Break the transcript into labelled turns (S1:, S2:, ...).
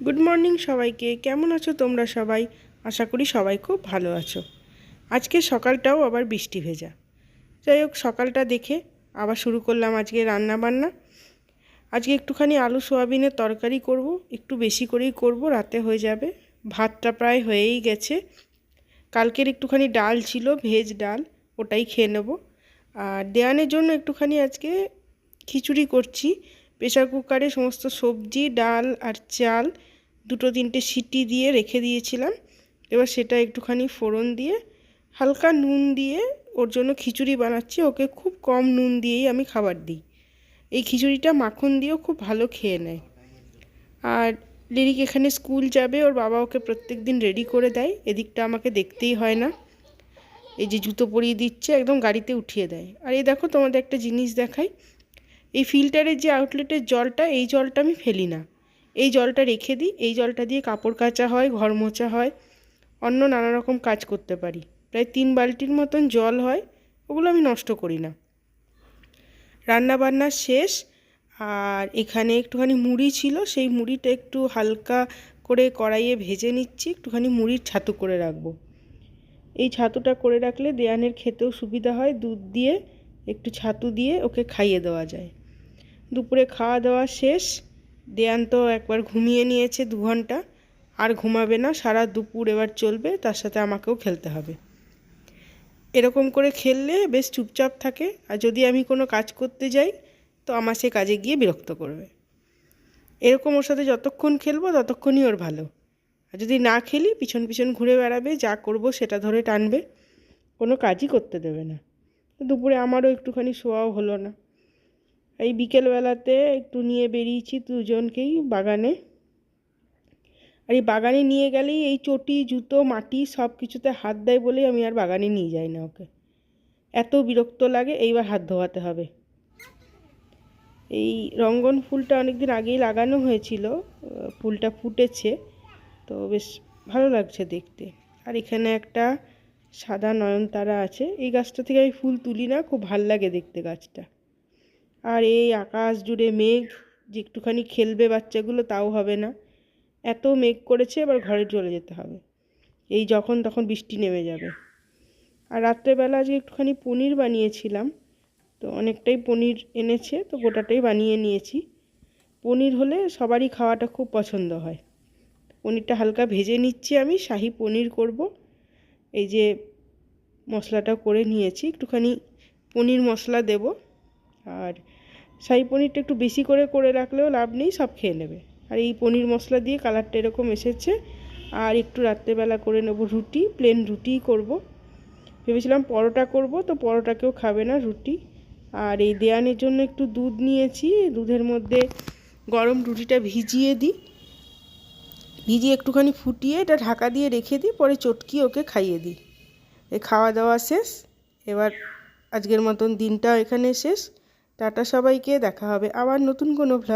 S1: Good morning সবাইকে। কেমন আছো তোমরা সবাই? আশা করি সবাই খুব ভালো আছো। আজকে সকালটাও আবার বৃষ্টি ভেজা। যাই হোক, সকালটা দেখে আবার শুরু করলাম আজকে রান্না বান্না আজকে একটুখানি আলু সোয়াবিনের তরকারি করব, একটু বেশি করেই করব, রাতে হয়ে যাবে। ভাতটা প্রায় হয়েই গেছে। কালকের একটুখানি ডাল ছিল, ভেজ ডাল, ওটাই খেয়ে নেব। আর দেয়ানের জন্য একটুখানি আজকে খিচুড়ি করছি। প্রেশার কুকারে সমস্ত সবজি, ডাল আর চাল দুটো তিনটে সিটি দিয়ে রেখে দিয়েছিলাম। এবার সেটা একটুখানি ফোড়ন দিয়ে হালকা নুন দিয়ে ওর জন্য খিচুড়ি বানাচ্ছি। ওকে খুব কম নুন দিয়েই আমি খাবার দিই। এই খিচুড়িটা মাখন দিয়েও খুব ভালো খেয়ে নেয়। আর লিরিক এখানে স্কুল যাবে, ওর বাবা ওকে প্রত্যেক দিন রেডি করে দেয়। এদিকটা আমাকে দেখতেই হয় না। এই যে জুতো পরিয়ে দিচ্ছে, একদম গাড়িতে উঠিয়ে দেয়। আর এই দেখো তোমাদের একটা জিনিস দেখাই। এই ফিল্টারের যে আউটলেটের জলটা, এই জলটা আমি ফেলি না। এই জলটা রেখে দিই, এই জলটা দিয়ে কাপড় কাচা হয়, ঘর মোছা হয়, অন্য নানা রকম কাজ করতে পারি। প্রায় তিন বালতির মতন জল হয়, ওগুলো আমি নষ্ট করি না। রান্না বান্না শেষ, আর এখানে একটুখানি মুড়ি ছিল, সেই মুড়িটা একটু হালকা করে কড়াইয়ে ভেজে নিচ্ছি, একটুখানি মুড়ির ছাতু করে রাখব। এই ছাতুটা করে রাখলে দেয়ানের খেতেও সুবিধা হয়, দুধ দিয়ে একটু ছাতু দিয়ে ওকে খাইয়ে দেওয়া যায়। দুপুরে খাওয়া দাওয়া শেষ। দেয়ান তো একবার ঘুমিয়ে নিয়েছে দু ঘণ্টা। আর ঘুমাবে না, সারা দুপুর এবার চলবে, তার সাথে আমাকেও খেলতে হবে। এরকম করে খেললে বেশ চুপচাপ থাকে, আর যদি আমি কোনো কাজ করতে যাই, তো আমার সে কাজে গিয়ে বিরক্ত করবে। এরকম ওর সাথে যতক্ষণ খেলব, ততক্ষণই ওর ভালো। আর যদি না খেলি, পিছন পিছন ঘুরে বেড়াবে, যা করব সেটা ধরে টানবে, কোনো কাজই করতে দেবে না। দুপুরে আমারও একটুখানি শোয়াও হলো না। এই বিকেলবেলাতে একটু নিয়ে বেরিয়েছি দুজনকেই বাগানে। আর এই বাগানে নিয়ে গেলেই এই চটি, জুতো, মাটি সব কিছুতে হাত দেয় বলেই আমি আর বাগানে নিয়ে যাই না ওকে। এত বিরক্ত লাগে, এইবার হাত ধোয়াতে হবে। এই রঙ্গন ফুলটা অনেক দিন আগেই লাগানো হয়েছিল ফুলটা ফুটেছে, তো বেশ ভালো লাগছে দেখতে। আর এখানে একটা সাদা নয়নতারা আছে, এই গাছটা থেকে আমি ফুল তুলি না, খুব ভালো লাগে দেখতে গাছটা। আর এই আকাশ জুড়ে মেঘ, যে একটুখানি খেলবে বাচ্চাগুলো তাও হবে না। এত মেঘ করেছে, এবার ঘরে চলে যেতে হবে। এই যখন তখন বৃষ্টি নেমে যাবে। আর রাত্রেবেলা আজকে একটুখানি পনির বানিয়েছিলাম, তো অনেকটাই পনির এনেছে, তো গোটাটাই বানিয়ে নিয়েছি। পনির হলে সবারই খাওয়াটা খুব পছন্দ হয়। পনিরটা হালকা ভেজে নিচ্ছি আমি, শাহি পনির করব। এই যে মশলাটা করে নিয়েছি, একটুখানি পনির মশলা দেব। আর শাহি পনিরটা একটু বেশি করে করে রাখলেও লাভ নেই, সব খেয়ে নেবে। আর এই পনির মশলা দিয়ে কালারটা এরকম এসেছে। আর একটু রাত্রেবেলা করে নেব রুটি প্লেন রুটিই করব। ভেবেছিলাম পরোটা করব, তো পরোটা কেউ খাবে না রুটি। আর এই দেয়ানের জন্য একটু দুধ নিয়েছি, দুধের মধ্যে গরম রুটিটা ভিজিয়ে দিই। ভিজিয়ে একটুখানি ফুটিয়ে এটা ঢাকা দিয়ে রেখে দিই, পরে চটকি ওকে খাইয়ে দিই। এই খাওয়া দাওয়া শেষ, এবার আজকের মতন দিনটাও এখানে শেষ। টাটা সবাইকে দেখা হবে আবার নতুন কোনো ভ্লগ